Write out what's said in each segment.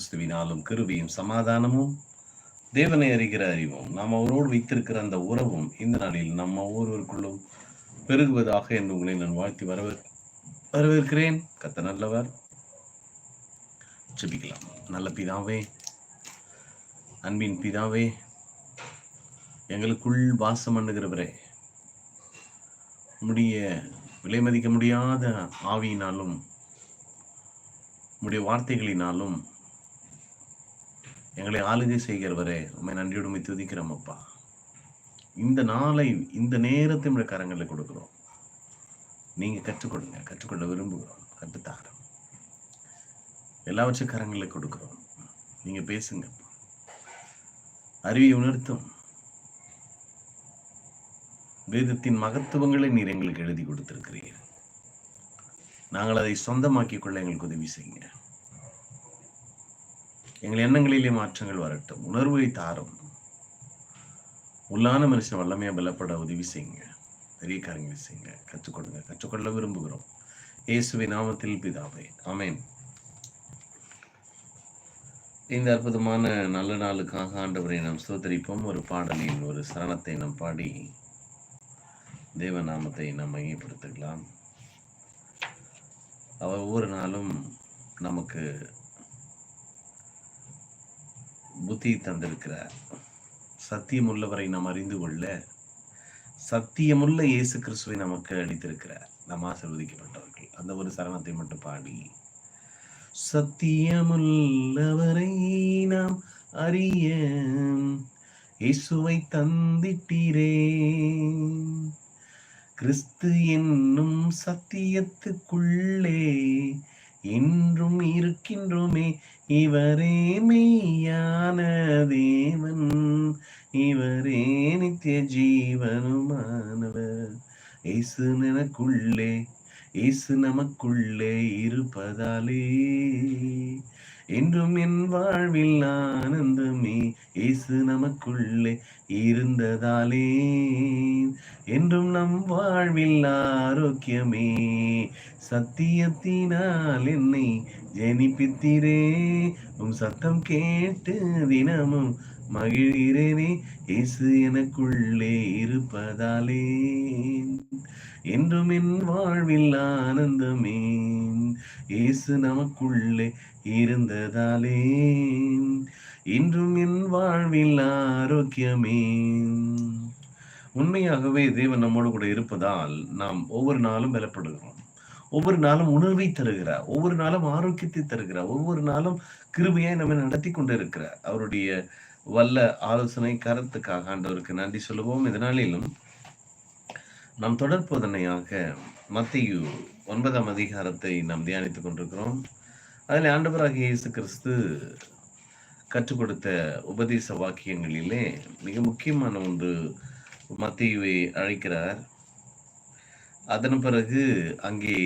கிறிஸ்துவினாலும் கிருபியும் சமாதானமும் தேவனை அறிகிற அறிவும் நாம் அவரோடு வைத்திருக்கிற அந்த உறவும் இந்த நாளில் நம்ம ஒவ்வொருவருக்குள்ளும் பெருகுவதாக என்று உங்களை நான் வாழ்த்தி வரவே வரவேற்கிறேன். கத்த நல்லவர். ஜெபிக்கலாம். நல்ல பிதாவே அன்பின் பிதாவே எங்களுக்குள் வாசம் பண்ணுகிறவரே உம்முடைய விலை மதிக்க முடியாத ஆவியினாலும் உம்முடைய வார்த்தைகளினாலும் எங்களை ஆளுகை செய்கிறவரே உண்மை நன்றியுடுமை துதிக்கிறோம் அப்பா. இந்த நாளை இந்த நேரத்தை உடைய கரங்களில் கொடுக்கிறோம். நீங்க கற்றுக்கொடுங்க கற்றுக்கொள்ள விரும்புகிறோம் கற்றுத்தாகிறோம் எல்லாவற்றையும் கரங்களில் கொடுக்கிறோம். நீங்க பேசுங்க. அறிவை உணர்த்தும். வேதத்தின் மகத்துவங்களை நீர் எங்களுக்கு எழுதி கொடுத்திருக்கிறீர்கள் நாங்கள் அதை சொந்தமாக்கிக் கொள்ள எங்களுக்கு உதவி செய்யுங்க எங்கள் எண்ணங்களிலே மாற்றங்கள் வரட்டும். உணர்வை தாரும். உள்ளான மனுஷன் வல்லமையா பலப்பட உதவி செய்யுங்க. பெரிய காரியங்கள் செய்யுங்க. கற்றுக்கொடுங்க. கற்றுக்கொள்ள விரும்புகிறோம். இயேசுவை நாமத்தில் பிதாவே. ஆமென். இந்த அற்புதமான நல்ல நாளுக்காக ஆண்டவரை நாம் ஸ்தோத்தரிப்போம். ஒரு பாடலின் ஒரு சரணத்தை நாம் பாடி தேவ நாமத்தை நாம் மையப்படுத்திக்கலாம் அவர் ஒவ்வொரு நாளும் நமக்கு புத்தி தந்திருக்கிறார் சத்தியமுள்ளவரை நாம் அறிந்து கொள்ள சத்தியமுள்ள இயேசு கிறிஸ்துவை நமக்கு அளித்திருக்கிறார் நாம் ஆசிர்வதிக்கப்பட்டவர்கள். அந்த ஒரு சரணத்தை மட்டும் பாடி சத்தியமுள்ளவரை நாம் அறிய இயேசுவை தந்திட்டீரே. கிறிஸ்து என்னும் சத்தியத்துக்குள்ளே இன்றும் இருக்கின்றோமே. இவரே மெய்யான தேவன். இவரே நித்திய ஜீவனுமானவர். இயேசு எனக்குள்ளே இயேசு நமக்குள்ளே இருப்பதாலே. என்றும் என் வாழ்வில் ஆனந்தமே இயேசு நமக்குள்ளே இருந்ததாலே. என்றும் நம் வாழ்வில் ஆரோக்கியமே சத்தியத்தினால் என்னை ஜெனிப்பித்திரே. உம் சத்தம் கேட்டு தினமும் மகிழ்கிறேனே இயேசு எனக்குள்ளே இருப்பதாலே. என்றும் என் வாழ்வில் ஆனந்தமே இயேசு நமக்குள்ளே இருந்ததாலே. இன்றும் என் வாழ்வில் ஆரோக்கியமே. உண்மையாகவே தேவன் நம்மோடு கூட இருப்பதால் நாம் ஒவ்வொரு நாளும் பலப்படுகிறோம். ஒவ்வொரு நாளும் உணர்வை தருகிறார். ஒவ்வொரு நாளும் ஆரோக்கியத்தை தருகிறார். ஒவ்வொரு நாளும் கிருபையை நம்ம நடத்தி கொண்டு இருக்கிறார் அவருடைய வல்ல ஆலோசனை கருத்துக்காக ஆண்டவருக்கு நன்றி சொல்லுவோம். இதனாலும் நாம் தொடர்போதனையாக மத்தியு ஒன்பதாம் அதிகாரத்தை நாம் தியானித்துக் கொண்டிருக்கிறோம். அதில் ஆண்டவராகிய இயேசு கிறிஸ்து கற்றுக் கொடுத்த உபதேச வாக்கியங்களிலே மிக முக்கியமான ஒன்று மத்தியுவை அழைக்கிறார். அதன் பிறகு அங்கே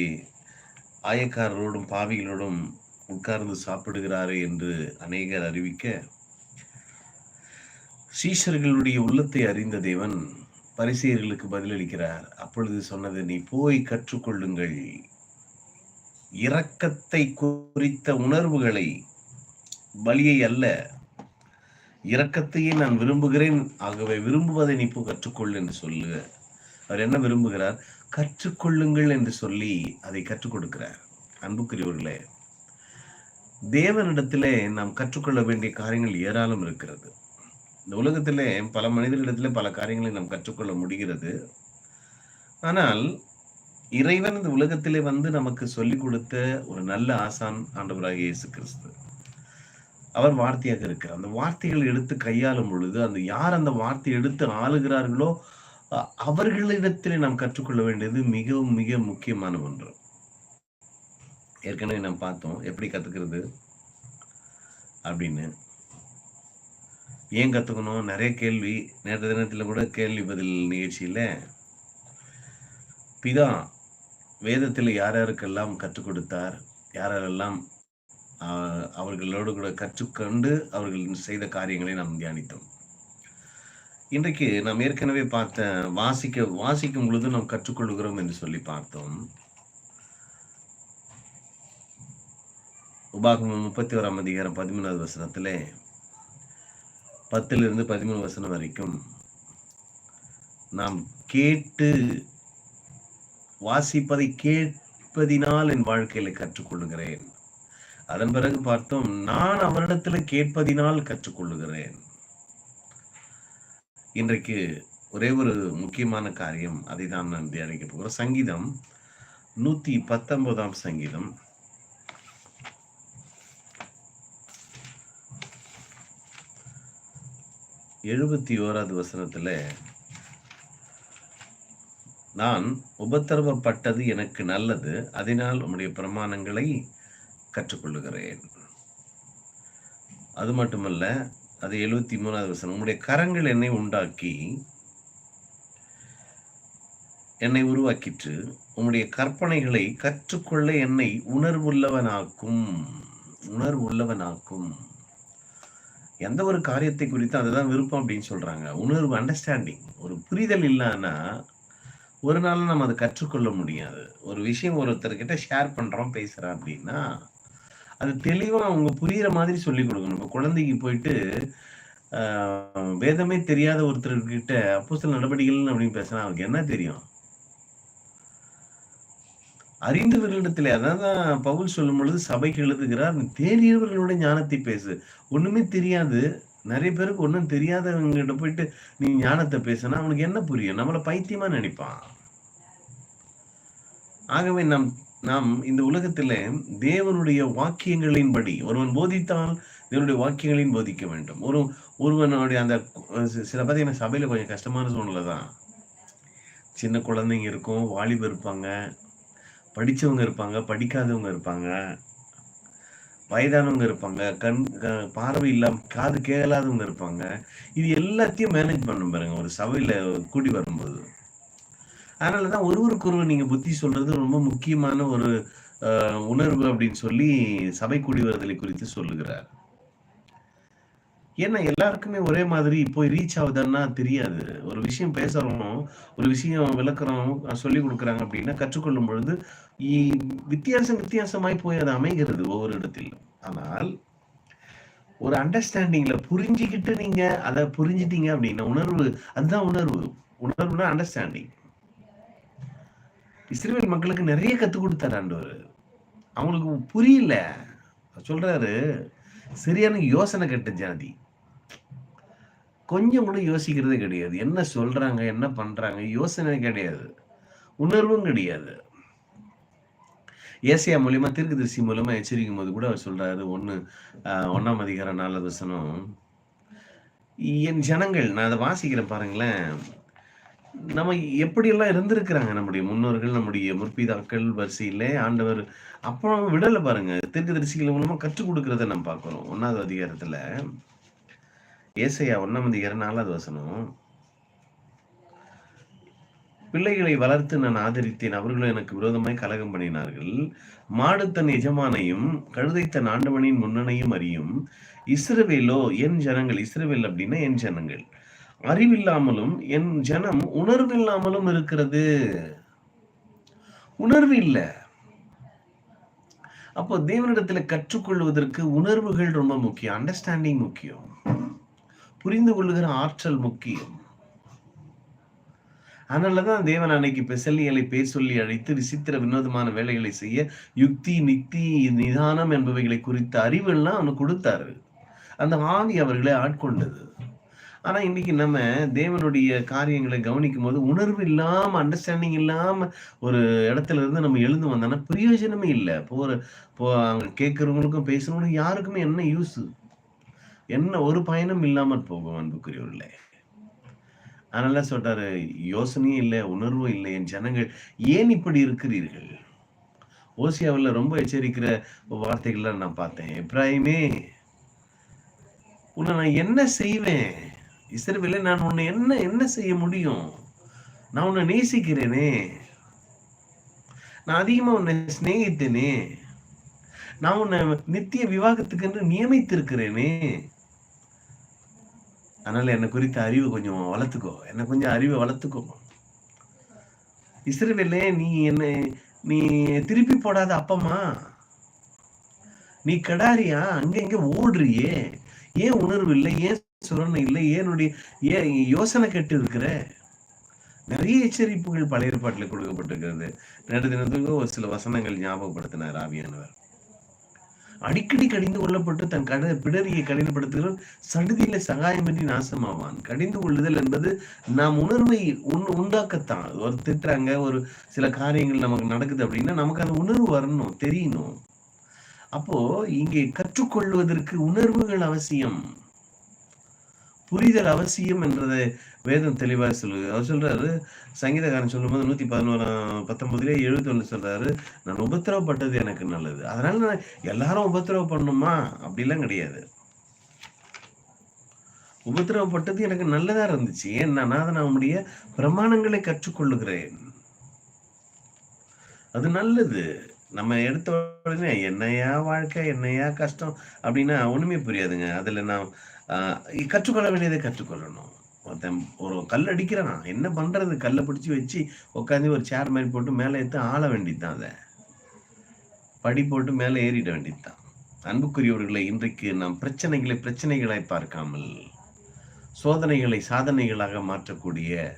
ஆயக்காரரோடும் பாவிகளோடும் உட்கார்ந்து சாப்பிடுகிறாரே என்று அநேகர் அறிவிக்க சீஷர்களுடைய உள்ளத்தை அறிந்த தேவன் பரிசெயர்களுக்கு பதிலளிக்கிறார். அப்பொழுது சொன்னது நீ போய் கற்றுக்கொள்ளுங்கள். இரக்கத்தை குறித்த உணர்வுகளை பலியை அல்ல. இரக்கத்தையே நான் விரும்புகிறேன். ஆகவே விரும்புவதை நீ கற்றுக்கொள் என்று சொல்லு. அவர் என்ன விரும்புகிறார்? கற்றுக்கொள்ளுங்கள் என்று சொல்லி அதை கற்றுக் கொடுக்கிறார். அன்புக்குரியவர்களே தேவனிடத்திலே நாம் கற்றுக்கொள்ள வேண்டிய காரியங்கள் ஏராளம் இருக்கிறது. இந்த உலகத்திலே பல மனிதர்களிடத்திலே பல காரியங்களை நாம் கற்றுக்கொள்ள முடிகிறது. ஆனால் இறைவன் இந்த உலகத்திலே வந்து நமக்கு சொல்லிக் கொடுத்த ஒரு நல்ல ஆசான் ஆண்டவராக இயேசு கிறிஸ்து. அவர் வார்த்தையாக இருக்கிறார். அந்த வார்த்தைகள் எடுத்து கையாளும் பொழுது அந்த யார் அந்த வார்த்தையை எடுத்து ஆளுகிறார்களோ அவர்களிடத்திலே நாம் கற்றுக்கொள்ள வேண்டியது மிகவும் மிக முக்கியமான ஒன்று. ஏற்கனவே நாம் பார்த்தோம் எப்படி கத்துக்கிறது அப்படின்னு. ஏன் கத்துக்கணும்? நிறைய கேள்வி. நேற்று தினத்துல கூட கேள்வி பதில் நிகழ்ச்சியில பிதா வேதத்தில் யார் யாருக்கெல்லாம் கற்றுக் கொடுத்தார் யாரெல்லாம் அவர்களோடு கூட கற்றுக்கொண்டு அவர்கள் செய்த காரியங்களை நாம் தியானித்தோம். இன்றைக்கு நாம் ஏற்கனவே பார்த்த வாசிக்க வாசிக்கும் பொழுது நாம் கற்றுக்கொள்கிறோம் என்று சொல்லி பார்த்தோம். உபாகமம் முப்பத்தி ஓராம் அதிகாரம் பதிமூணாவது வசனத்திலே பத்திலிருந்து பதிமூணு வசனம் வரைக்கும் நாம் கேட்டு வாசிப்பதை கேட்பதினால் என் வாழ்க்கையில கற்றுக்கொள்ளுகிறேன். அதன் பிறகு பார்த்தோம் நான் அவரிடத்துல கேட்பதினால் கற்றுக்கொள்ளுகிறேன். இன்றைக்கு ஒரே ஒரு முக்கியமான காரியம் அதை தான் நான் தியானிக்க போகிறேன். சங்கீதம் நூத்தி பத்தொன்பதாம் சங்கீதம். எழுபத்தி ஓராவது வசனத்துல நான் உபத்திரவப்பட்டது எனக்கு நல்லது அதனால் உம்முடைய பிரமாணங்களை கற்றுக்கொள்ளுகிறேன். அது மட்டுமல்ல அது எழுபத்தி மூணாவது வசனம் உம்முடைய கரங்கள் என்னை உண்டாக்கி என்னை உருவாக்கிற்று. உம்முடைய கற்பனைகளை கற்றுக்கொள்ள என்னை உணர்வுள்ளவனாக்கும் உணர்வுள்ளவனாக்கும். எந்த ஒரு காரியத்தை குறித்து அதுதான் விருப்பம் அப்படின்னு சொல்றாங்க. உணர்வு அண்டர்ஸ்டாண்டிங் ஒரு புரிதல் இல்லைன்னா ஒரு நாள் நம்ம அதை கற்றுக்கொள்ள முடியாது. ஒரு விஷயம் ஒருத்தர்கிட்ட ஷேர் பண்றோம் பேசுறோம் அப்படின்னா அது தெளிவா அவங்க புரியுற மாதிரி சொல்லி கொடுக்கணும். இப்போ குழந்தைக்கு போயிட்டு ஆஹ், வேதமே தெரியாத ஒருத்தர்கிட்ட அப்போ சில நடவடிக்கைகள் அப்படின்னு பேசினா அவருக்கு என்ன தெரியும்? அறிந்தவர்களிடத்திலே அதான் பவுல் சொல்லும் பொழுது சபைக்கு எழுதுகிறார் "நீ தேறியவர்களோட ஞானத்தை பேசு. ஒண்ணுமே தெரியாது. நிறைய பேருக்கு ஒண்ணும் தெரியாதவங்க கிட்ட போயிட்டு நீ ஞானத்தை பேசுனா அவனுக்கு என்ன புரியும்? நம்மள பைத்தியமா நினைப்பான். ஆகவே நாம் நாம் இந்த உலகத்திலே தேவனுடைய வாக்கியங்களின்படி ஒருவன் போதித்தால் தேவனுடைய வாக்கியங்களையும் போதிக்க வேண்டும். ஒரு ஒருவனுடைய அந்த சில பார்த்தீங்கன்னா சபையில கொஞ்சம் கஷ்டமான சூழ்நிலை தான். சின்ன குழந்தைங்க இருக்கும் வாலிபர் இருப்பாங்க படிச்சவங்க இருப்பாங்க படிக்காதவங்க இருப்பாங்க வயதானவங்க இருப்பாங்க கண் பார்வை இல்லாம காது கேளாதவங்க இருப்பாங்க. இது எல்லாத்தையும் மேனேஜ் பண்ணும் பாருங்க ஒரு சபையில கூடி வரும்போது. அதனாலதான் ஒருவருக்கு ஒருவர் நீங்க புத்தி சொல்றது ரொம்ப முக்கியமான ஒரு அஹ், உணர்வு அப்படின்னு சொல்லி சபை கூடி வருதலை குறித்து சொல்லுகிறார். ஏன்னா எல்லாருக்குமே ஒரே மாதிரி போய் ரீச் ஆகுதுன்னா தெரியாது. ஒரு விஷயம் பேசுறோம் ஒரு விஷயம் விளக்குறோம் சொல்லி கொடுக்குறாங்க அப்படின்னா கற்றுக்கொள்ளும் பொழுது வித்தியாசம் வித்தியாசமாய் போய் அது அமைகிறது ஒவ்வொரு இடத்திலும். ஆனால் ஒரு அண்டர்ஸ்டாண்டிங்ல புரிஞ்சுக்கிட்டு நீங்க அதை புரிஞ்சிட்டீங்க அப்படின்னா உணர்வு அதுதான் உணர்வு. உணர்வுனா அண்டர்ஸ்டாண்டிங் இஸ்ரேல் மக்களுக்கு நிறைய கற்றுக் கொடுத்தாரு ஆண்டவர். அவங்களுக்கு புரியல. சொல்றாரு சரியான யோசனை கட்ட ஜாதி. கொஞ்சம் கூட யோசிக்கிறதே கிடையாது. என்ன சொல்றாங்க என்ன பண்றாங்க யோசனை கிடையாது. உணர்வும் கிடையாது. ஏசியா மூலியமா தீர்க்கதரிசி மூலமா எச்சரிக்கும் போது கூட அவர் சொல்றாரு ஒன்று ஒன்னாம் அதிகாரம் நாலு வசனம். என் ஜனங்கள் நான் அதை வாசிக்கிறேன் பாருங்களேன். நம்ம எப்படியெல்லாம் இருந்திருக்கிறாங்க? நம்முடைய முன்னோர்கள் நம்முடைய முற்பிதாக்கள் வரிசையில ஆண்டவர் அப்புறம் விடல பாருங்க. தீர்க்கதரிசிகள் மூலமா கற்றுக் கொடுக்கறத நம்ம பார்க்கிறோம். ஒன்னாவது அதிகாரத்துல ஏசையா ஒன்னாம் அதிகாரம் நாலாவது வசனம். பிள்ளைகளை வளர்த்து நான் ஆதரித்தேன். அவர்களும் எனக்கு விரோதமாய் கலகம் பண்ணினார்கள். மாடு தன் எஜமானையும் கழுதை தன் ஆண்டவனின் முன்னணையும் அறியும். இஸ்ரவேலோ என் ஜனங்கள் இஸ்ரவேல் அப்படின்னா என் ஜனங்கள். அறிவில்லாமலும் என் ஜனம் உணர்வில்லாமலும் இருக்கிறது. உணர்வு இல்ல. அப்போ தேவனிடத்துல கற்றுக்கொள்வதற்கு உணர்வுகள் ரொம்ப முக்கியம். அண்டர்ஸ்டாண்டிங் முக்கியம். புரிந்து கொள்ளுகிற ஆற்றல் முக்கியம். அதனாலதான் தேவன் அன்னைக்கு பெசல்லியலை பேர் சொல்லி அழைத்து விசித்திர வினோதமான வேலைகளை செய்ய யுக்தி நிக்தி நிதானம் என்பவைகளை குறித்த அறிவெல்லாம் அவனுக்கு கொடுத்தாரு. அந்த ஆவி அவர்களை ஆட்கொண்டது. ஆனா இன்னைக்கு நம்ம தேவனுடைய காரியங்களை கவனிக்கும் போது உணர்வு இல்லாம அண்டர்ஸ்டாண்டிங் இல்லாம ஒரு இடத்துல இருந்து நம்ம எழுந்து வந்தோம்னா பிரயோஜனமே இல்லை. போற போ அங்க கேட்கறவங்களுக்கும் பேசுறவங்களுக்கும் யாருக்குமே என்ன யூஸ் என்ன ஒரு பயனும் இல்லாமல் போகும் அன்புக்குரியவர்களே. அதனால சொல்றாரு யோசனையும் இல்லை உணர்வும் இல்லை என் ஜனங்கள் ஏன் இப்படி இருக்கிறீர்கள்? ஓசியாவில் ரொம்ப எச்சரிக்கிற வார்த்தைகள்லாம் நான் பார்த்தேன். எப்ராஹிமே உன்னை நான் என்ன செய்வேன்? இசைவில்லை நான் உன்னை என்ன என்ன செய்ய முடியும்? நான் உன்னை நேசிக்கிறேனே. நான் அதிகமா உன்னை சிநேகித்தேனே. நான் உன்னை நித்திய விவாகத்துக்கு என்று நியமித்திருக்கிறேனே. அதனால என்னை குறித்த அறிவு கொஞ்சம் வளர்த்துக்கோ. என்னை கொஞ்சம் அறிவை வளர்த்துக்கோ. இசைவில்லை நீ என்னை நீ திருப்பி போடாத அப்பமா? நீ கடாரியா? அங்க இங்க ஓடுறியே. ஏன் உணர்வு இல்லை? ஏன் சொல்லணும் இல்லை ஏனுடைய ஏன் யோசனை கெட்டு இருக்கிற நிறைய எச்சரிப்புகள் பழைய ஏற்பாட்டில் கொடுக்கப்பட்டிருக்கிறது. நேற்று தினத்துக்கு ஒரு சில வசனங்கள் ஞாபகப்படுத்தினார் ஆவியானவர். அடிக்கடி கடிந்து கொள்ளப்பட்டு தன் கட பிடரியை கடினப்படுத்துகிறவன் சடுதியில சகாயமின்றி நாசமாவான். கடிந்து கொள்ளுதல் என்பது நாம் உணர்வை உண் உண்டாக்கத்தான். ஒரு திட்டுறாங்க ஒரு சில காரியங்கள் நமக்கு நடக்குது அப்படின்னா நமக்கு அந்த உணர்வு வரணும் தெரியணும். அப்போ இங்கே கற்றுக்கொள்வதற்கு உணர்வுகள் அவசியம். புரிதல் அவசியம் என்றதை வேதம் தெளிவாக சொல்லுது. அவர் சொல்றாரு சங்கீதக்காரன் சொல்லும்போது நூத்தி பதினோராம் பத்தொன்பதுல எழுபத்தி ஒண்ணு சொல்றாரு நான் உபத்திரவப்பட்டது எனக்கு நல்லது. அதனால நான் எல்லாரும் உபத்திரவம் பண்ணுமா? அப்படிலாம் கிடையாது. உபத்திரவப்பட்டது எனக்கு நல்லதா இருந்துச்சு. ஏன்னா நான் அதை நம்முடைய பிரமாணங்களை கற்றுக்கொள்ளுகிறேன். அது நல்லது. நம்ம எடுத்த உடனே என்னையா வாழ்க்கை? என்னையா கஷ்டம்? அப்படின்னா ஒண்ணுமே புரியாதுங்க. அதுல நான் கற்றுக்கொள்ள வேண்டியதை கற்றுக்கொள்ளணும். ஒருத்தன் ஒரு கல் அடிக்கிறான்? என்ன பண்றது? கல்லை பிடிச்சி வச்சு உட்காந்து ஒரு சேர் மாதிரி போட்டு மேலே எடுத்து ஆள வேண்டியதுதான் அதை. படி போட்டு மேலே ஏறிட வேண்டியதுதான். அன்புக்குரியவர்களை இன்றைக்கு நாம் பிரச்சனைகளை பிரச்சனைகளாய் பார்க்காமல் சோதனைகளை சாதனைகளாக மாற்றக்கூடிய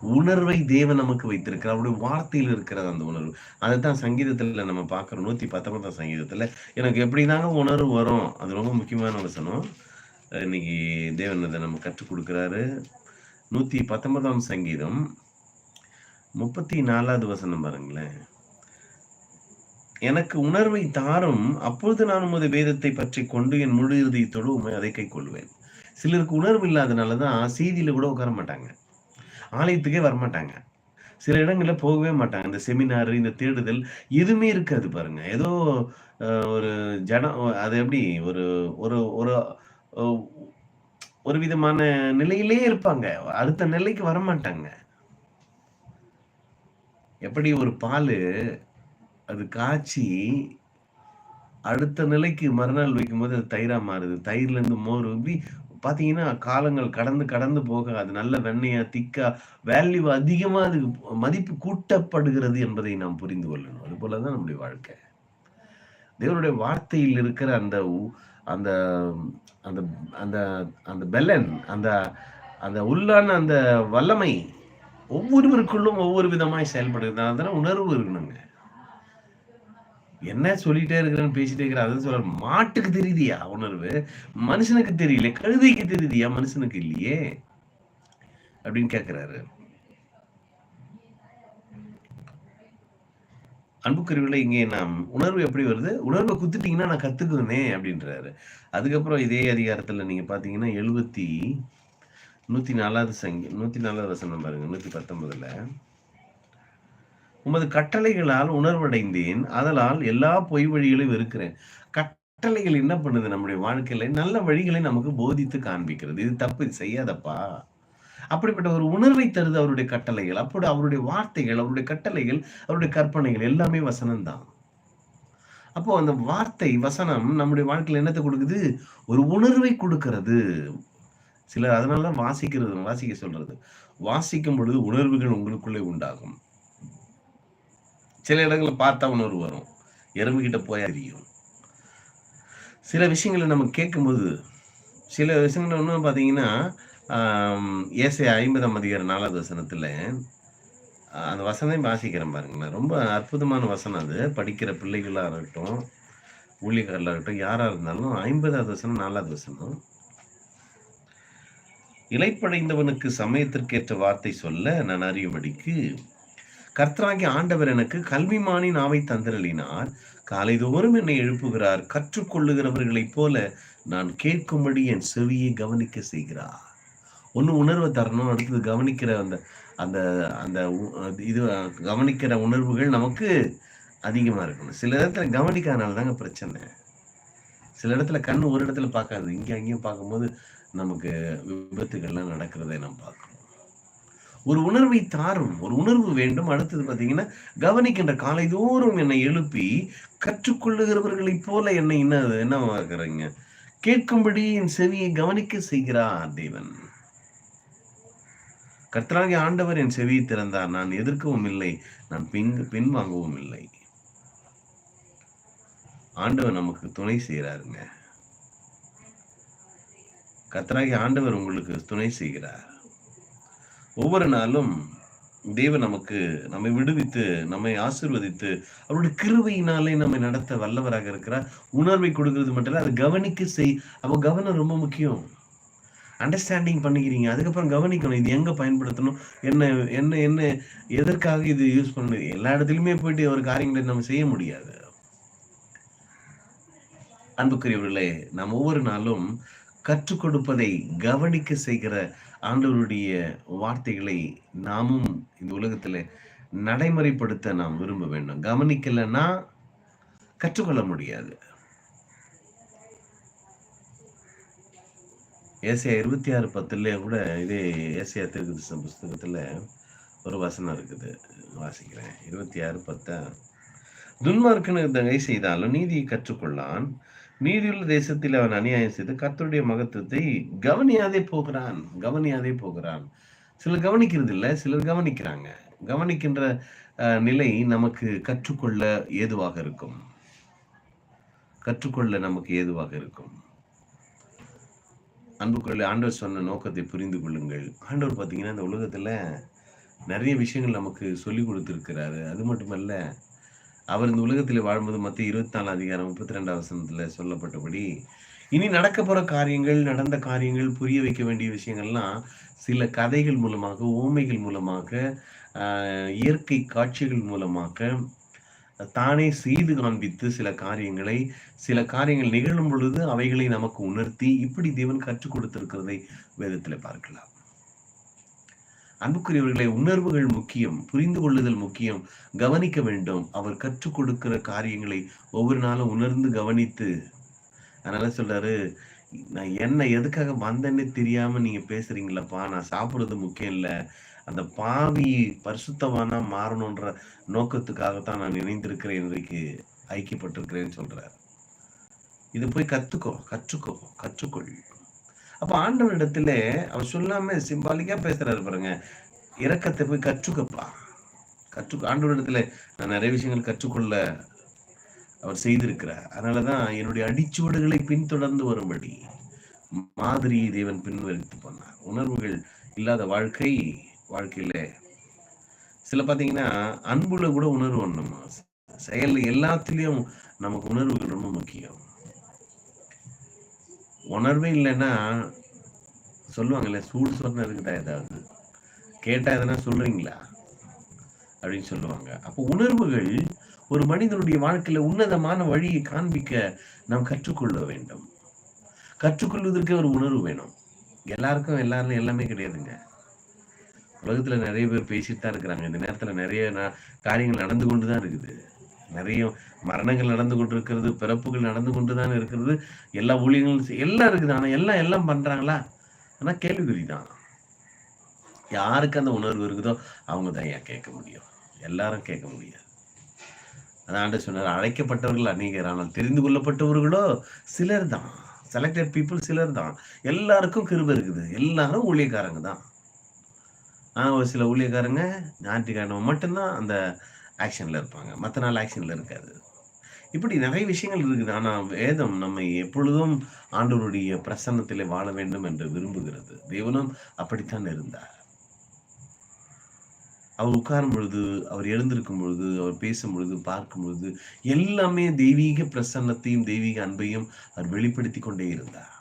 உணர்வை தேவன் நமக்கு வைத்திருக்கிறார். அவருடைய வார்த்தையில் இருக்கிறது அந்த உணர்வு. அதுதான் சங்கீதத்துல நம்ம பார்க்கிறோம். நூத்தி பத்தொன்பதாம் சங்கீதத்துல எனக்கு எப்படி தாங்க உணர்வு வரும்? அது ரொம்ப முக்கியமான வசனம். இன்னைக்கு தேவன் அதை நம்ம கற்றுக் கொடுக்குறாரு. நூத்தி பத்தொன்பதாம் சங்கீதம். முப்பத்தி நாலாவது வசனம் பாருங்களேன். எனக்கு உணர்வை தாரும் அப்பொழுது நான் உமது வேதத்தை பற்றி கொண்டு என் முழு இறுதியத்தோடு உண்மை அதை கை கொள்வேன் சிலருக்கு உணர்வு இல்லாதனாலதான் செய்தியில கூட உட்கார மாட்டாங்க. ஆலயத்துக்கே வரமாட்டாங்க சில இடங்களில் போகவே மாட்டாங்க. இந்த செமினார் இந்த தேடுதல் எதுவுமே இருக்காது பாருங்க. ஏதோ ஒரு ஜடம் அது எப்படி? ஒரு ஒரு ஒரு ஒரு விதமான நிலையிலே இருப்பாங்க. அடுத்த நிலைக்கு வரமாட்டாங்க. எப்படி ஒரு பால் அது காய்ச்சி அடுத்த நிலைக்கு மறுநாள் வைக்கும்போது அது தயிரா மாறுது. தயிர்ல இருந்து மோர் ஊற்றி பாத்தீங்கன்னா காலங்கள் கடந்து கடந்து போக அது நல்ல வெண்ணையா திக்கா வேல்யூ அதிகமா அது மதிப்பு கூட்டப்படுகிறது என்பதை நாம் புரிந்து கொள்ளணும். அது போலதான் நம்முடைய வாழ்க்கை. தேவனுடைய வார்த்தையில் இருக்கிற அந்த அந்த அந்த அந்த அந்த பெல்லன் அந்த அந்த உள்ளான அந்த வல்லமை ஒவ்வொருவருக்குள்ளும் ஒவ்வொரு விதமாய் செயல்படுகிறது உணர்வு இருக்கணுங்க. என்ன சொல்லிட்டே இருக்கிறேன்னு பேசிட்டே இருக்கிற அதான் சொல்ற மாட்டுக்கு தெரியுதியா உணர்வு? மனுஷனுக்கு தெரியல கழுதைக்கு தெரியுதியா? மனுஷனுக்கு இல்லையே? அப்படின்னு கேட்கிறாரு அன்புக்கருவில இங்கே நாம் உணர்வு எப்படி வருது? உணர்வை குத்துட்டீங்கன்னா நான் கத்துக்குவேனே அப்படின்றாரு. அதுக்கப்புறம் இதே அதிகாரத்துல நீங்க பாத்தீங்கன்னா எழுபத்தி நூத்தி நாலாவது சங்கி நூத்தி நாலாவது வசனம் பாருங்க நூத்தி பத்தொன்பதுல. உமது கட்டளைகளால் உணர்வடைந்தேன் அதனால் எல்லா பொய் வழிகளையும் வெறுக்கிறேன். கட்டளைகள் என்ன பண்ணுது நம்முடைய வாழ்க்கையில? நல்ல வழிகளை நமக்கு போதித்து காண்பிக்கிறது. இது தப்பு செய்யாதப்பா. அப்படிப்பட்ட ஒரு உணர்வை தருது அவருடைய கட்டளைகள். அப்படி அவருடைய வார்த்தைகள் அவருடைய கட்டளைகள் அவருடைய கற்பனைகள் எல்லாமே வசனம்தான். அப்போ அந்த வார்த்தை வசனம் நம்முடைய வாழ்க்கையில் என்னத்தை கொடுக்குது? ஒரு உணர்வை கொடுக்கிறது. சிலர் அதனால வாசிக்கிறது வாசிக்க சொல்றது. வாசிக்கும் பொழுது உணர்வுகள் உங்களுக்குள்ளே உண்டாகும். சில இடங்களை பார்த்தா உணர்வு வரும். எறும்புகிட்ட போய் அறியும் சில விஷயங்களை நம்ம கேட்கும்போது சில விஷயங்கள் ஒன்று பார்த்தீங்கன்னா ஏசை ஐம்பதாம் அதிகார நாலாவது வசனத்தில் அந்த வசனம் வாசிக்கிறேன் பாருங்களேன். ரொம்ப அற்புதமான வசனம் அது. படிக்கிற பிள்ளைகளாக இருக்கட்டும் ஊழியர்களாக இருக்கட்டும் யாராக இருந்தாலும் ஐம்பதாவது வசனம் நாலாவது வசனம். இலைப்படைந்தவனுக்கு சமயத்திற்கேற்ற வார்த்தை சொல்ல நான் அறியும்படிக்கு கர்த்தராகி ஆண்டவர் எனக்கு கல்விமானி நாவை தந்திரலினார் காலைதோறும் என்னை எழுப்புகிறார். கற்றுக்கொள்ளுகிறவர்களைப் போல நான் கேட்கும்படி என் செவியை கவனிக்க செய்கிறார். ஒன்று உணர்வை தரணும் அடுத்தது கவனிக்கிற அந்த அந்த அந்த இது கவனிக்கிற உணர்வுகள் நமக்கு அதிகமாக இருக்கணும். சில இடத்துல கவனிக்காதனால தாங்க பிரச்சனை. சில இடத்துல கண் ஒரு இடத்துல பார்க்காது. இங்கே அங்கேயும் பார்க்கும்போது நமக்கு விபத்துகள்லாம் நடக்கிறதை நம்ம பார்க்கணும் ஒரு உணர்வை தாரும். ஒரு உணர்வு வேண்டும். அடுத்தது பார்த்தீங்கன்னா கவனிக்கின்ற காலை தோறும் என்னை எழுப்பி கற்றுக்கொள்ளுகிறவர்களைப் போல என்னை என்ன என்ன கேட்கும்படி என் செவியை கவனிக்க செய்கிறார் தேவன். கர்த்தராகிய ஆண்டவர் என் செவியை திறந்தார். நான் எதிர்க்கவும் இல்லை நான் பின் பின்வாங்கவும் இல்லை. ஆண்டவர் நமக்கு துணை செய்கிறாருங்க. கத்தராகி ஆண்டவர் உங்களுக்கு துணை செய்கிறார். ஒவ்வொரு நாளும் தேவன் நமக்கு நம்மை விடுவித்து நம்மை ஆசிர்வதித்து அவருடைய கிருவையினாலே நம்மை நடத்த வல்லவராக இருக்கிறார். உணர்வை கொடுக்கிறது மட்டும் இல்லை அதை கவனிக்க செய். அவ கவனம் ரொம்ப முக்கியம். அண்டர்ஸ்டாண்டிங் பண்ணிக்கிறீங்க. அதுக்கப்புறம் கவனிக்கணும் இது எங்கே பயன்படுத்தணும்? என்ன என்ன என்ன எதற்காக இது யூஸ் பண்ணுது? எல்லா இடத்துலையுமே போயிட்டு ஒரு காரியங்களை நம்ம செய்ய முடியாது. அன்புக்குரியவர்களே நாம் ஒவ்வொரு நாளும் கற்றுக் கொடுப்பதை கவனிக்க செய்கிற ஆண்டவருடைய வார்த்தைகளை நாமும் இந்த உலகத்தில் நடைமுறைப்படுத்த நாம் விரும்ப வேண்டும். கவனிக்கலைன்னா கற்றுக்கொள்ள முடியாது. ஏசியா இருபத்தி ஆறு பத்துலேயே கூட இதே ஏசியா திருக்கு புஸ்தகத்துல ஒரு வசனம் இருக்குது. வாசிக்கிறேன். இருபத்தி ஆறு பத்தா. துன்மார்க்கனு தங்கை செய்தாலும் நீதியை கற்றுக்கொள்ளான். நீதியுள்ள தேசத்தில் அவன் அநியாயம் செய்து கத்தருடைய மகத்துவத்தை கவனியாதே போகிறான். கவனியாதே போகிறான். சிலர் கவனிக்கிறது இல்லை சிலர் கவனிக்கிறாங்க. கவனிக்கின்ற நிலை நமக்கு கற்றுக்கொள்ள ஏதுவாக இருக்கும். கற்றுக்கொள்ள நமக்கு ஏதுவாக இருக்கும். அன்புக்குள்ள ஆண்டவர் சொன்ன நோக்கத்தை புரிந்து கொள்ளுங்கள். ஆண்டவர் பார்த்தீங்கன்னா இந்த உலகத்தில் நிறைய விஷயங்கள் நமக்கு சொல்லி கொடுத்துருக்கிறாரு. அது மட்டுமல்ல அவர் இந்த உலகத்தில் வாழும்போது மற்ற இருபத்தி நாலு அதிகாரம் முப்பத்தி ரெண்டாம் சொல்லப்பட்டபடி இனி நடக்க போகிற காரியங்கள் நடந்த காரியங்கள் புரிய வைக்க வேண்டிய விஷயங்கள்லாம் சில கதைகள் மூலமாக ஓமைகள் மூலமாக இயற்கை காட்சிகள் மூலமாக தானே செய்து காண்பித்து சில காரியங்களை சில காரியங்கள் நிகழும் பொழுது அவைகளை நமக்கு உணர்த்தி இப்படி தேவன் கற்றுக் கொடுத்திருக்கிறதை வேதத்தில் பார்க்கலாம். அன்புக்குரியவர்களை உணர்வுகள் முக்கியம் புரிந்து கொள்ளுதல் முக்கியம். கவனிக்க வேண்டும். அவர் கற்றுக் கொடுக்கிற காரியங்களை ஒவ்வொரு நாளும் உணர்ந்து கவனித்து. அதனால சொல்றாரு நான் என்ன எதுக்காக வந்தேன்னு தெரியாம நீங்க பேசுறீங்களப்பா? நான் சாப்பிடுறது முக்கியம் இல்லை. அந்த பாவி பரிசுத்தவானா மாறணுன்ற நோக்கத்துக்காகத்தான் நான் நினைந்திருக்கிறேன் இன்றைக்கு ஐக்கியப்பட்டிருக்கிறேன்னு சொல்றார். இது போய் கத்துக்கோ கற்றுக்கோ கற்றுக்கொள். அப்ப ஆண்டவரிடத்துல அவர் சொல்லாம சிம்பாலிக்கா பேசுறாரு பாருங்க. இறக்கத்தை போய் கற்றுக்கப்பா. கற்று ஆண்டவரிடத்துல நான் நிறைய விஷயங்கள் கற்றுக்கொள்ள அவர் செய்திருக்கிறார். அதனாலதான் என்னுடைய அடிச்சுவடுகளை பின்தொடர்ந்து வரும்படி. மாதிரியை தேவன் பின்வரித்து போனார். உணர்வுகள் இல்லாத வாழ்க்கை வாழ்க்கையில. சில பாத்தீங்கன்னா அன்புல கூட உணர்வு நம்ம செயல் எல்லாத்துலயும் நமக்கு உணர்வுகள் ரொம்ப முக்கியம். உணர்வே இல்லைன்னா சொல்லுவாங்கல்ல சூடு சொன்ன இருக்குதா ஏதாவது? கேட்டா எதனா சொல்றீங்களா? அப்படின்னு சொல்லுவாங்க. அப்போ உணர்வுகள் ஒரு மனிதனுடைய வாழ்க்கையில உன்னதமான வழியை காண்பிக்க நாம் கற்றுக்கொள்ள வேண்டும். கற்றுக்கொள்வதற்கே ஒரு உணர்வு வேணும். எல்லாருக்கும் எல்லாரும் எல்லாமே கிடையாதுங்க. உலகத்துல நிறைய பேர் பேசிட்டு தான் இருக்கிறாங்க. இந்த நேரத்துல நிறைய காரியங்கள் நடந்து கொண்டுதான் இருக்குது. நிறைய மரணங்கள் நடந்து கொண்டு இருக்கிறது பிறப்புகள் நடந்து கொண்டுதான் இருக்கிறது. எல்லா ஊழியர்களும் எல்லாம் இருக்குது. ஆனா எல்லாம் எல்லாம் பண்றாங்களா? ஆனா கேள்விக்குறிதான் யாருக்கு அந்த உணர்வு இருக்குதோ அவங்க தான் ஏன் கேட்க முடியும்? எல்லாரும் கேட்க முடியாது. அதான் சொன்னார் அழைக்கப்பட்டவர்கள் அநேகர் ஆனால் தெரிந்து கொள்ளப்பட்டவர்களோ சிலர் தான். செலக்டட் பீப்புள் சிலர் தான். எல்லாருக்கும் கிருப இருக்குது. எல்லாரும் ஊழியக்காரங்க தான். ஒரு சில ஊழியக்காரங்க ஞாயிற்றுக்கிழமை மட்டும்தான் அந்த ஆக்ஷனில் இருப்பாங்க. மற்ற நாள் ஆக்ஷனில் இருக்காது. இப்படி நிறைய விஷயங்கள் இருக்குது. ஆனால் வேதம் நம்மை எப்பொழுதும் ஆண்டவருடைய பிரசன்னத்திலே வாழ வேண்டும் என்று விரும்புகிறது. தேவனும் அப்படித்தான் இருந்தார். அவர் உட்காரும் பொழுது அவர் எழுந்திருக்கும் பொழுது அவர் பேசும் பொழுது பார்க்கும் பொழுது எல்லாமே தெய்வீக பிரசன்னத்தையும் தெய்வீக அன்பையும் அவர் வெளிப்படுத்தி கொண்டே இருந்தார்.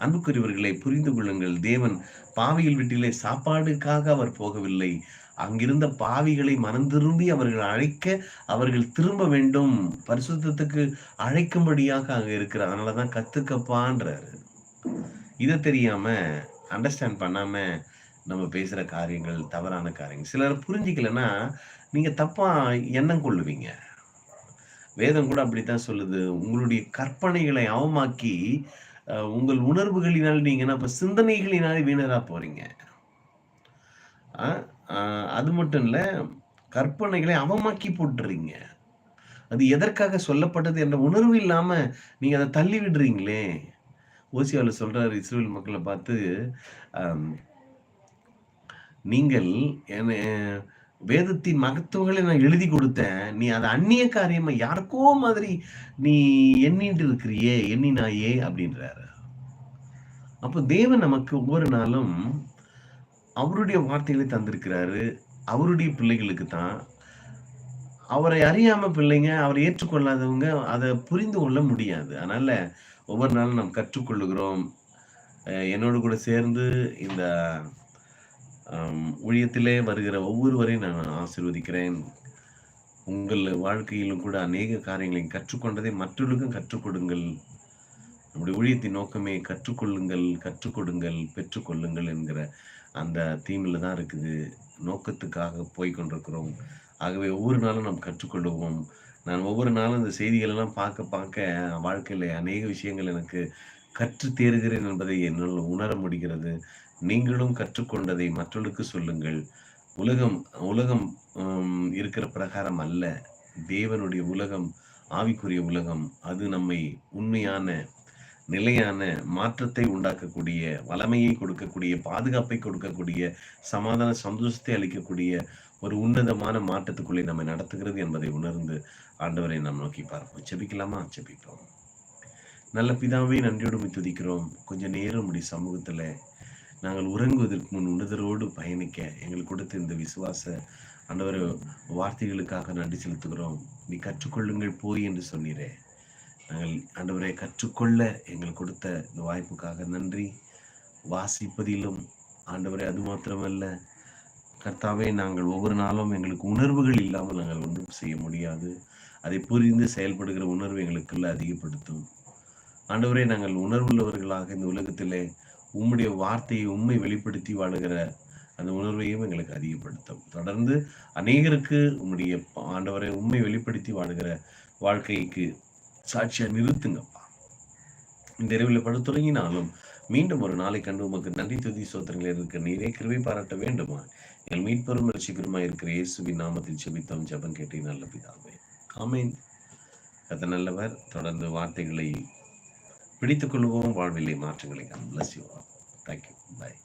அன்புக்குரியவர்களை புரிந்து கொள்ளுங்கள். தேவன் பாவியில் வீட்டிலே சாப்பாடுக்காக அவர் போகவில்லை. அங்கிருந்த பாவிகளை மனம் திரும்பி அவர்கள் அழைக்க அவர்கள் திரும்ப வேண்டும். பரிசுத்தத்துக்கு அழைக்கும்படியாக அங்க இருக்கிறார். அதனாலதான் கத்துக்கப்பான்றாரு. இதை தெரியாம அண்டர்ஸ்டாண்ட் பண்ணாம நம்ம பேசுற காரியங்கள் தவறான காரியங்கள். சிலர் புரிஞ்சிக்கலன்னா நீங்க தப்பா எண்ணம் கொள்ளுவீங்க. வேதம் கூட அப்படித்தான் சொல்லுது. உங்களுடைய கற்பனைகளை அவமாக்கி உங்கள் உணர்வுகளினால் நீங்க என்ன சிந்தனைகளினாலே வீணரா போறீங்க. அது மட்டும் இல்ல கற்பனைகளை அவமாக்கி போட்டுறீங்க. அது எதற்காக சொல்லப்பட்டது என்ற உணர்வு இல்லாம நீங்க அதை தள்ளி விடுறீங்களே. ஓசியாவில் சொல்றாரு இஸ்ரேல் மக்களை பார்த்து நீங்கள் வேதத்தின் மகத்துவங்களை நான் எழுதி கொடுத்தேன். நீ அதை அந்நிய காரியமா யாருக்கோ மாதிரி நீ எண்ணிட்டு இருக்கிறியே எண்ணினாயே அப்படின்றாரு. அப்போ தேவன் நமக்கு ஒவ்வொரு நாளும் அவருடைய வார்த்தைகளை தந்திருக்கிறாரு. அவருடைய பிள்ளைகளுக்கு தான். அவரை அறியாம பிள்ளைங்க அவரை ஏற்றுக்கொள்ளாதவங்க அதை புரிந்து கொள்ள முடியாது. அதனால ஒவ்வொரு நாளும் நாம் கற்றுக்கொள்ளுகிறோம். என்னோடு கூட சேர்ந்து இந்த ஊழியத்திலே வருகிற ஒவ்வொருவரையும் நான் ஆசீர்வதிக்கிறேன். உங்கள் வாழ்க்கையிலும் கூட அநேக காரியங்களை கற்றுக்கொண்டதை மற்றவர்களுக்கும் கற்றுக் கொடுங்கள் நம்முடைய ஊழியத்தின் நோக்கமே கற்றுக்கொள்ளுங்கள் கற்றுக் கொடுங்கள் பெற்றுக்கொள்ளுங்கள் என்கிற அந்த தீமில் தான் இருக்குது. நோக்கத்துக்காக போய்கொண்டிருக்கிறோம் ஆகவே ஒவ்வொரு நாளும் நாம் கற்றுக்கொள்ளுவோம் நான் ஒவ்வொரு நாளும் இந்த செய்திகளெல்லாம் பார்க்க பார்க்க வாழ்க்கையில் அநேக விஷயங்கள் எனக்கு கற்று தேறுகிறேன் என்பதை என்னால் உணர முடிகிறது. நீங்களும் கற்றுக்கொண்டதை மற்றவர்களுக்கு சொல்லுங்கள். உலகம் உலகம் இருக்கிற பிரகாரம் அல்ல. தேவனுடைய உலகம் ஆவிக்குரிய உலகம் அது நம்மை உண்மையான நிலையான மாற்றத்தை உண்டாக்கக்கூடிய வளமையை கொடுக்கக்கூடிய பாதுகாப்பை கொடுக்கக்கூடிய சமாதான சந்தோஷத்தை அளிக்கக்கூடிய ஒரு உன்னதமான மாற்றத்துக்குள்ளே நம்மை நடத்துகிறது என்பதை உணர்ந்து ஆண்டவரை நாம் நோக்கி பார்ப்போம். செபிக்கலாமா செபிப்போம் நல்ல பிதாவே நன்றியோடு துதிக்கிறோம். கொஞ்சம் நேரம் உடைய சமூகத்துல நாங்கள் உறங்குவதற்கு முன் உணர்தரோடு பயணிக்க எங்களுக்கு கொடுத்த இந்த விசுவாச ஆண்டவர் வார்த்தைகளுக்காக நன்றி செலுத்துகிறோம். நீ கற்றுக்கொள்ளுங்கள் போய் என்று சொன்னீரே. நாங்கள் ஆண்டவரை கற்றுக்கொள்ள எங்களுக்கு கொடுத்த இந்த வாய்ப்புக்காக நன்றி. வாசிப்பதிலும் ஆண்டவரை அது மாத்திரமல்ல. கர்த்தாவே நாங்கள் ஒவ்வொரு நாளும் எங்களுக்கு உணர்வுகள் இல்லாமல் நாங்கள் ஒன்றும் செய்ய முடியாது. அதை புரிந்து செயல்படுகிற உணர்வு எங்களுக்குள்ள அதிகப்படுத்தும். ஆண்டவரே நாங்கள் உணர்வுள்ளவர்களாக இந்த உலகத்திலே உம்முடைய வார்த்தையை உண்மை வெளிப்படுத்தி வாழுகிற அந்த உணர்வையும் எங்களுக்கு அதிகப்படுத்தும். தொடர்ந்து அநேகருக்கு உம்முடைய ஆண்டவரை உண்மை வெளிப்படுத்தி வாழுகிற வாழ்க்கைக்கு சாட்சியா நிறுத்துங்கப்பா. இந்த இரவில் படுத்துறங்கினாலும் மீண்டும் ஒரு நாளை கண்டு உமக்கு நன்றி துதி சோத்திரங்கள் இருக்க நீரே கிருபை பாராட்ட வேண்டுமா? எங்கள் மீட்பெரும் ரசிகருமா இருக்கிற இயேசுவின் நாமத்தில் செபித்தோம் ஜெபம் கேட்டே நல்ல பிதாவே. ஆமேன். கத நல்லவர் தொடர்ந்து வார்த்தைகளை பிடித்துக் கொள்வோம். வாழ்வில்லை மாற்றங்களை தேங்க்யூ பாய்